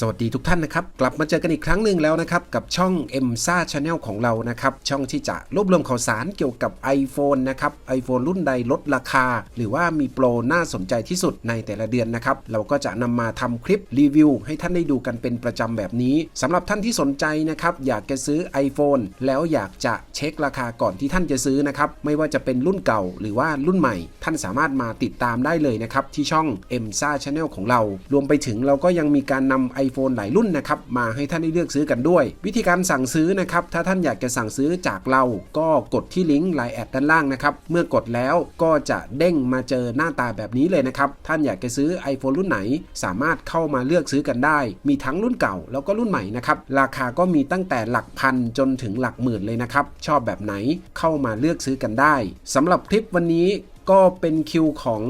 สวัสดีทุกท่านนะครับ กลับมาเจอกันอีกครั้งหนึ่งแล้วนะครับ กับช่อง m s a Channel ของเรานะครับ ช่องที่จะรวบรวมข่าวสารเกี่ยวกับ iPhone นะครับ iPhone รุ่นใดลดราคา หรือว่ามีโปรน่าสนใจที่สุดในแต่ละเดือนนะครับ เราก็จะนำมาทำคลิปรีวิว ให้ท่านได้ดูกันเป็นประจำแบบนี้สำหรับท่านที่สนใจนะครับ อยากจะซื้อ iPhone แล้วอยากจะเช็คราคาก่อนที่ท่านจะซื้อนะครับไม่ว่าจะเป็นรุ่นเก่าหรือว่ารุ่นใหม่ ท่านสามารถมาติดตามได้เลยนะครับที่ช่อง m s a Channel ของเรา รวมไปถึงเราก็ยังมีการนำ iPhone หลายรุ่นนะครับมาให้ท่านได้เลือกซื้อกันด้วย วิธีการสั่งซื้อนะครับถ้าท่านอยากจะสั่งซื้อจากเรา ก็กดที่ลิงก์ไลน์แอดด้านล่างนะครับเมื่อกดแล้วก็จะเด้งมาเจอหน้าตาแบบนี้เลยนะครับท่านอยากจะซื้อ iPhone รุ่นไหน สามารถเข้ามาเลือกซื้อกันได้ มีทั้งรุ่นเก่าแล้วก็รุ่นใหม่นะครับราคาก็มีตั้งแต่หลักพันจนถึงหลักหมื่นเลยนะครับชอบแบบไหนเข้ามาเลือกซื้อกันได้สำหรับคลิปวันนี้ก็เป็นคิวของ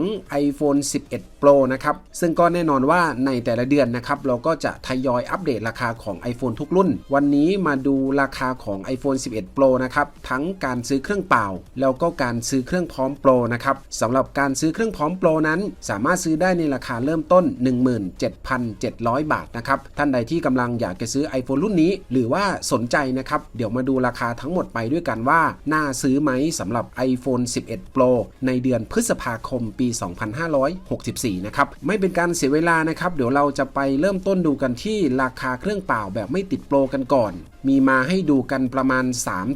iPhone 11 Pro นะครับ ซึ่งก็แน่นอนว่าในแต่ละเดือนนะครับ เราก็จะทยอยอัปเดตราคาของ iPhone ทุกรุ่น วันนี้มาดูราคาของ iPhone 11 Pro นะครับ ทั้งการซื้อเครื่องเปล่า แล้วก็การซื้อเครื่องพร้อม Pro นะครับสำหรับการซื้อเครื่องพร้อม Pro นั้น สามารถซื้อได้ในราคาเริ่มต้น 17,700 บาทนะครับ ท่านใดที่กำลังอยากจะซื้อ iPhone รุ่นนี้ หรือว่าสนใจนะครับ เดี๋ยวมาดูราคาทั้งหมดไปด้วยกันว่า น่าซื้อไหมสำหรับ iPhone 11 Pro ในเดือนพฤษภาคมปี 2564นะครับไม่เป็นการเสียเวลานะครับ เดี๋ยวเราจะไปเริ่มต้นดูกันที่ราคาเครื่องเปล่าแบบไม่ติดโปรกันก่อน มีมาให้ดูกันประมาณ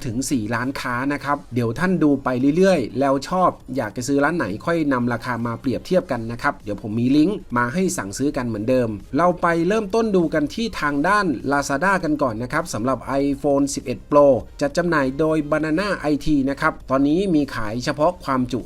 3-4 ล้านค้านะครับ เดี๋ยวท่านดูไปเรื่อยๆ แล้วชอบอยากจะซื้อร้านไหนค่อยนำราคามาเปรียบเทียบกันนะครับ เดี๋ยวผมมีลิงก์มาให้สั่งซื้อกันเหมือนเดิม เราไปเริ่มต้นดูกันที่ทางด้าน Lazada กันก่อนนะครับสำหรับ iPhone 11 Pro จัดจำหน่ายโดย Banana IT นะครับ ตอนนี้มีขายเฉพาะความจุ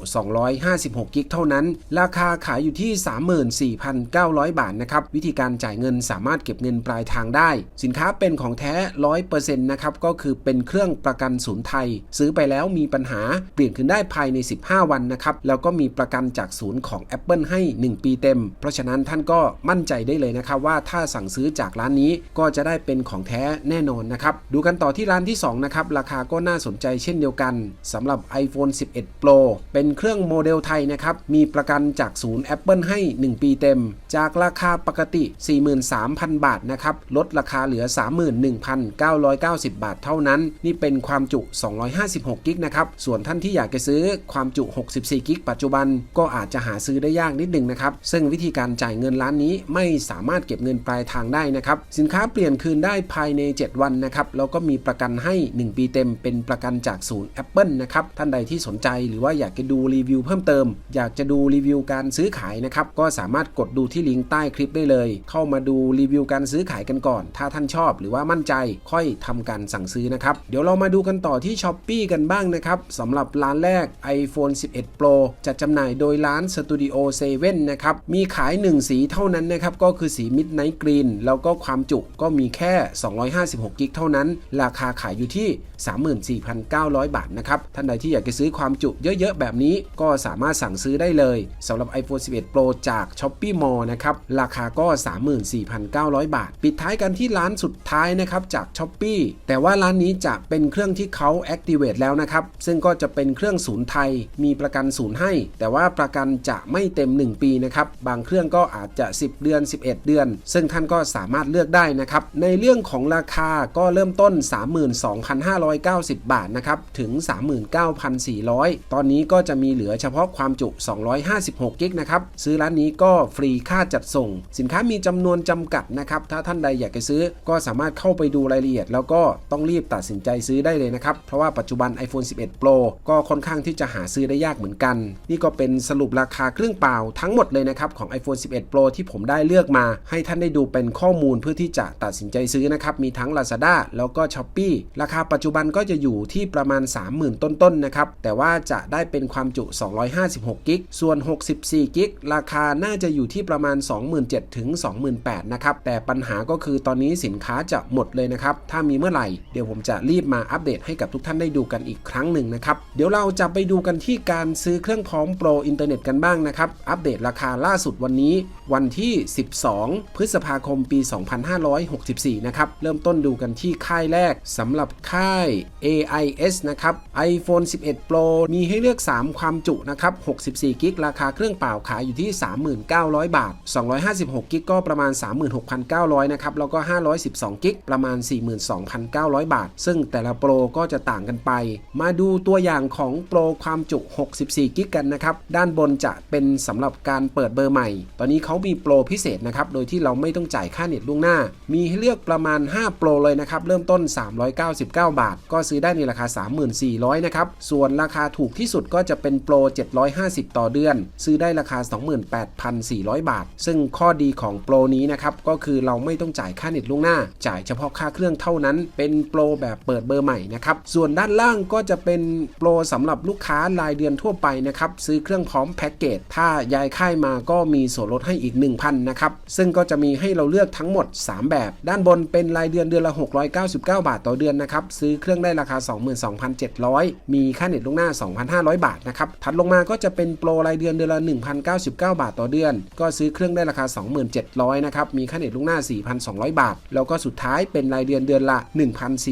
256กิกเท่านั้น ราคาขายอยู่ที่34,900 บาทนะครับ วิธีการจ่ายเงินสามารถเก็บเงินปลายทางได้ สินค้าเป็นของแท้ 100%นะครับ ก็คือเป็นเครื่องประกันศูนย์ไทย ซื้อไปแล้วมีปัญหาเปลี่ยนคืนได้ภายใน 15 วันนะครับ แล้วก็มีประกันจากศูนย์ของ Apple ให้ 1 ปีเต็ม เพราะฉะนั้นท่านก็มั่นใจได้เลยนะครับว่าถ้าสั่งซื้อจากร้านนี้ก็จะได้เป็นของแท้แน่นอนนะครับ ดูกันต่อที่ร้านที่ 2 นะครับ ราคาก็น่าสนใจเช่นเดียวกันสำหรับ iPhone 11 Pro เป็นเครื่องโมเดลไทยนะครับ มีประกันจากศูนย์ Apple ให้ 1 ปีเต็ม จากราคาปกติ 43,000 บาทนะครับลดราคาเหลือ 31,990 บาทเท่านั้น นี่เป็นความจุ 256 กิกนะครับส่วนท่านที่อยากจะซื้อความจุ 64 กิกปัจจุบันก็อาจจะหาซื้อได้ยากนิดนึงนะครับซึ่งวิธีการจ่ายเงินร้านนี้ไม่สามารถเก็บเงินปลายทางได้นะครับสินค้าเปลี่ยนคืนได้ภายใน 7 วันนะครับแล้วก็มีประกันให้ 1 ปีเต็ม เป็นประกันจากศูนย์ Apple นะครับท่านใดที่สนใจหรือว่าอยากจะดูรีวิวเพิ่มเติม อยากจะดูรีวิวการซื้อขายนะครับก็สามารถกดดูที่ลิงก์ใต้คลิปได้เลย เข้ามาดูรีวิวการซื้อขายกันก่อน ถ้าท่านชอบหรือว่ามั่นใจค่อยทำการสั่งซื้อนะครับ เดี๋ยวเรามาดูกันต่อที่ s h อ p e e กันบ้างนะครับสำหรับร้านแรก iPhone 11 Pro จัดจำหน่ายโดยร้าน Studio 7นะครับ มีขาย 1 สีเท่านั้นนะครับ ก็คือสี Midnight Green แล้วก็ความจุก็มีแค่ 256กิกเท่านั้น ราคาขายอยู่ที่ 34,900 บาทนะครับ ท่านใดที่อยากจะซื้อความจุเยอะๆ แบบนี้ก็สามารถสั่งซื้อได้เลยสำหรับ iPhone 11 Pro จาก Shopee Mall นะครับ ราคาก็ 34,900 บาท ปิดท้ายกันที่ร้านสุดท้ายนะครับจาก Shopee แต่ว่าร้านนี้จะเป็นเครื่องที่เขา Activate แล้วนะครับ ซึ่งก็จะเป็นเครื่องศูนย์ไทย มีประกันศูนย์ให้ แต่ว่าประกันจะไม่เต็ม 1 ปีนะครับ บางเครื่องก็อาจจะ 10 เดือน 11 เดือน ซึ่งท่านก็สามารถเลือกได้นะครับ ในเรื่องของราคาก็เริ่มต้น 32,590 บาทนะครับ ถึง 39,400 ตอนนี้ก็จะมีเหลือเฉพาะความจุ 256 กิกนะครับ ซื้อร้านนี้ก็ฟรีค่าจัดส่ง สินค้ามีจำนวนจำกัดนะครับ ถ้าท่านใดอยากจะซื้อก็สามารถเข้าไปดูรายละเอียด แล้วก็ต้องรีบตัดสินใจซื้อได้เลยนะครับ เพราะว่าปัจจุบัน iPhone 11 Pro ก็ค่อนข้างที่จะหาซื้อได้ยากเหมือนกัน นี่ก็เป็นสรุปราคาเครื่องเปล่าทั้งหมดเลยนะครับของ iPhone 11 Pro ที่ผมได้เลือกมา ให้ท่านได้ดูเป็นข้อมูลเพื่อที่จะตัดสินใจซื้อนะครับมีทั้ง Lazada แล้วก็ Shopee ราคาปัจจุบันก็จะอยู่ที่ประมาณ 30,000 ต้นๆนะครับแต่ว่าจะได้เป็นความจุ 256กิกส่วน 64กิกราคาน่าจะอยู่ที่ประมาณ 27,000ถึง28,000นะครับ แต่ปัญหาก็คือตอนนี้สินค้าจะหมดเลยนะครับ ถ้ามีเมื่อไหร่ เดี๋ยวผมจะรีบมาอัปเดตให้กับทุกท่านได้ดูกันอีกครั้งหนึ่งนะครับ เดี๋ยวเราจะไปดูกันที่การซื้อเครื่องพร้อมโปรอินเทอร์เน็ตกันบ้างนะครับ อัปเดตราคาล่าสุดวันนี้ วันที่ 12 พฤษภาคมปี 2564 นะครับ เริ่มต้นดูกันที่ค่ายแรกสำหรับค่าย AIS นะครับ iPhone 11 Pro มีให้เลือก 3 ความจุนะครับ 64 กิก ราคาเครื่องเปล่าขายอยู่ที่39,000 บาท 256กิกก็ประมาณ 36,900 นะครับ แล้วก็ 512กิกประมาณ 42,900 บาท ซึ่งแต่ละโปรก็จะต่างกันไป มาดูตัวอย่างของโปรความจุ 64กิกกันนะครับ ด้านบนจะเป็นสำหรับการเปิดเบอร์ใหม่ ตอนนี้เขามีโปรพิเศษนะครับ โดยที่เราไม่ต้องจ่ายค่าเน็ตล่วงหน้า มีให้เลือกประมาณ 5 โปรเลยนะครับ เริ่มต้น 399 บาท ก็ซื้อได้ในราคา 3400 นะครับ ส่วนราคาถูกที่สุดก็จะเป็นโปร 750 ต่อเดือน ซื้อได้ราคา28,400 บาท ซึ่งข้อดีของโปรนี้นะครับก็คือเราไม่ต้องจ่ายค่าเน็ตล่วงหน้า จ่ายเฉพาะค่าเครื่องเท่านั้น เป็นโปรแบบเปิดเบอร์ใหม่นะครับส่วนด้านล่างก็จะเป็นโปรสำหรับลูกค้ารายเดือนทั่วไปนะครับซื้อเครื่องพร้อมแพ็กเกจถ้าย้ายค่ายมาก็มีส่วนลดให้อีก 1,000นะครับซึ่งก็จะมีให้เราเลือกทั้งหมด 3 แบบ ด้านบนเป็นรายเดือนเดือนละ 699 บาทต่อเดือนนะครับซื้อเครื่องได้ราคา 22,700 มีค่าเน็ตล่วงหน้า 2,500 บาทนะครับถัดลงมาก็จะเป็นโปรรายเดือนเดือนละ1,099บาทต่อเดือน ก็ซื้อเครื่องได้ราคา 27,000นะครับ มีค่าเน็ตล่วงหน้า 4,200 บาท แล้วก็สุดท้ายเป็นรายเดือนเดือนละ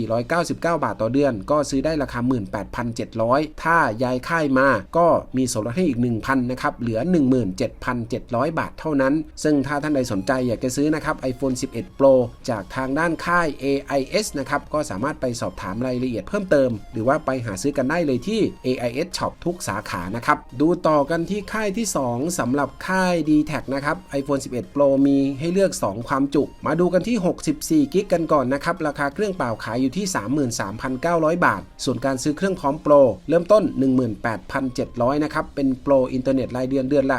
1,499 บาทต่อเดือน ก็ซื้อได้ราคา 18,700 ถ้าย้ายค่ายมา ก็มีส่วนลดให้อีก 1,000นะครับ เหลือ 17,700 บาทเท่านั้น ซึ่งถ้าท่านใดสนใจอยากจะซื้อนะครับ iPhone 11 Pro จากทางด้านค่าย AIS นะครับ ก็สามารถไปสอบถามรายละเอียดเพิ่มเติม หรือว่าไปหาซื้อกันได้เลยที่ AIS Shop ทุกสาขานะครับ ดูต่อกันที่ค่ายที่ 2สำหรับค่าย d t แทนะครับ iPhone 11 Pro มีให้เลือก 2 ความจุ มาดูกันที่ 64กิกกันก่อนนะครับ ราคาเครื่องเปล่าขายอยู่ที่ 33,900 บาท ส่วนการซื้อเครื่องพร้อมโปรเริ่มต้น 18,700 นะครับ เป็นโปรอินเทอร์เน็ตรายเดือนเดือนละ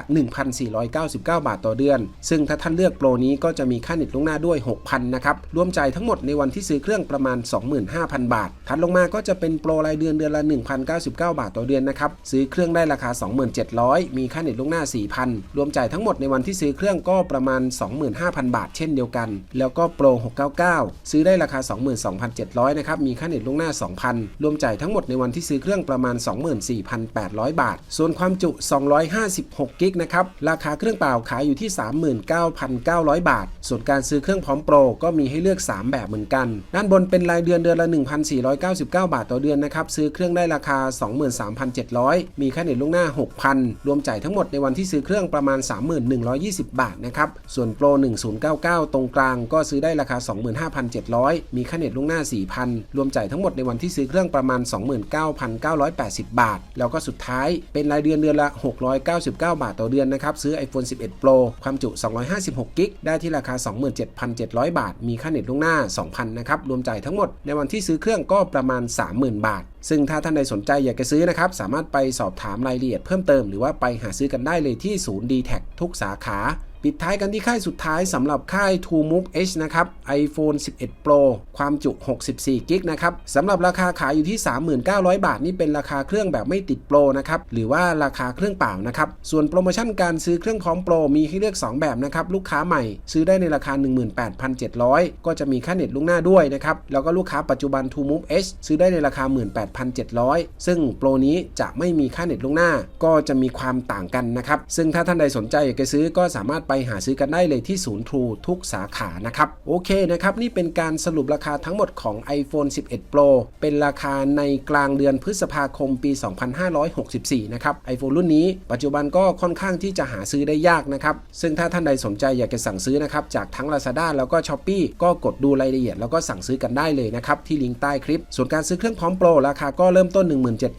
1,499 บาทต่อเดือน ซึ่งถ้าท่านเลือกโปรนี้ก็จะมีค่าเน็ตล่วงหน้าด้วย 6,000 นะครับ รวมจ่ายทั้งหมดในวันที่ซื้อเครื่องประมาณ 25,000 บาท ถัดลงมาก็จะเป็นโปรรายเดือนเดือนละ 1,099 บาทต่อเดือนนะครับ ซื้อเครื่องได้ราคา 27,000 มีค่าเน็ตล่วงหน้า 4,000รวมจ่ายทั้งหมดในวันที่ซื้อเครื่องก็ประมาณ 25,000 บาท เช่นเดียวกัน แล้วก็โปร 699 ซื้อได้ราคา 22,700 นะครับ มีค่าเน็ตล่วงหน้า 2,000 รวมจ่ายทั้งหมดในวันที่ซื้อเครื่องประมาณ 24,800 บาท ส่วนความจุ 256 กิกนะครับ ราคาเครื่องเปล่าขายอยู่ที่ 39,900 บาท ส่วนการซื้อเครื่องพร้อมโปรก็มีให้เลือก 3 แบบเหมือนกัน ด้านบนเป็นรายเดือนเดือนละ 1,499 บาทต่อเดือนนะครับซื้อเครื่องได้ราคา 23,700 มีค่าเน็ตล่วงหน้า 6,000 รวมจ่ายทั้งหมดในวันที่ซื้อเครื่ององประมาณ 31,120 บาทนะครับ ส่วนโปร 1099 ตรงกลางก็ซื้อได้ราคา 25,700 มีค่าเน็ตล่วงหน้า 4,000 รวมจ่ายทั้งหมดในวันที่ซื้อเครื่องประมาณ 29,980 บาท แล้วก็สุดท้ายเป็นรายเดือนเดือนละ 699 บาทต่อเดือนนะครับ ซื้อ iPhone 11 Pro ความจุ 256กิกได้ที่ราคา 27,700 บาท มีค่าเน็ตล่วงหน้า 2,000นะครับ รวมจ่ายทั้งหมดในวันที่ซื้อเครื่องก็ประมาณ 30,000 บาท ซึ่งถ้าท่านใดสนใจอยากจะซื้อนะครับ สามารถไปสอบถามรายละเอียดเพิ่มเติมหรือว่าไปหาซื้อกันได้เลยที่ศููนย์ดีแททุกสาขา ปิดท้ายกันที่ค่ายสุดท้ายสำหรับค่าย TrueMove H นะครับ iPhone 11 Pro ความจุ 64กิกนะครับสำหรับราคาขายอยู่ที่ 39,000 บาท นี่เป็นราคาเครื่องแบบไม่ติดโปรนะครับ หรือว่าราคาเครื่องเปล่านะครับ ส่วนโปรโมชั่นการซื้อเครื่องพร้อมโปรมีให้เลือก 2 แบบนะครับ ลูกค้าใหม่ซื้อได้ในราคา 18,700 ก็จะมีค่าเน็ตล่วงหน้าด้วยนะครับ แล้วก็ลูกค้าปัจจุบัน TrueMove H ซื้อได้ในราคา 18,700 ซึ่งโปรนี้จะไม่มีค่าเน็ตล่วงหน้า ก็จะมีความต่างกันนะครับซึ่งถ้าท่านใดสนใจอยากจะซื้อก็สามารถไปหาซื้อกันได้เลยที่ศูนย์ทรูทุกสาขานะครับ โอเคนะครับ นี่เป็นการสรุปราคาทั้งหมดของ iPhone 11 Pro เป็นราคาในกลางเดือนพฤษภาคมปี 2564 นะครับ iPhone รุ่นนี้ปัจจุบันก็ค่อนข้างที่จะหาซื้อได้ยากนะครับ ซึ่งถ้าท่านใดสนใจอยากจะสั่งซื้อนะครับ จากทั้ง Lazada แล้วก็ Shopee ก็กดดูรายละเอียดแล้วก็สั่งซื้อกันได้เลยนะครับ ที่ลิงก์ใต้คลิป ส่วนการซื้อเครื่องพร้อมโปรราคาก็เริ่มต้น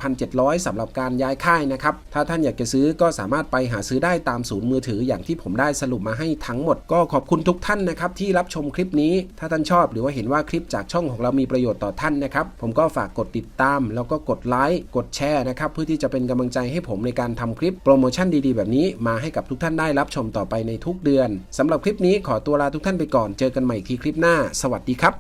17,700สำหรับการย้ายค่ายนะครับ ถ้าท่านอยากจะซื้อก็สามารถไปหาซื้อได้ตามศูนย์มือถืออย่างที่ผมได้สรุปมาให้ทั้งหมด ก็ขอบคุณทุกท่านนะครับที่รับชมคลิปนี้ ถ้าท่านชอบหรือว่าเห็นว่าคลิปจากช่องของเรามีประโยชน์ต่อท่านนะครับผมก็ฝากกดติดตาม แล้วก็กดไลค์กดแชร์นะครับเพื่อที่จะเป็นกำลังใจให้ผมในการทำคลิปโปรโมชั่นดีๆ แบบนี้มาให้กับทุกท่านได้รับชมต่อไปในทุกเดือนสำหรับคลิปนี้ขอตัวลาทุกท่านไปก่อนเจอกันใหม่อีกทีคลิปหน้า สวัสดีครับ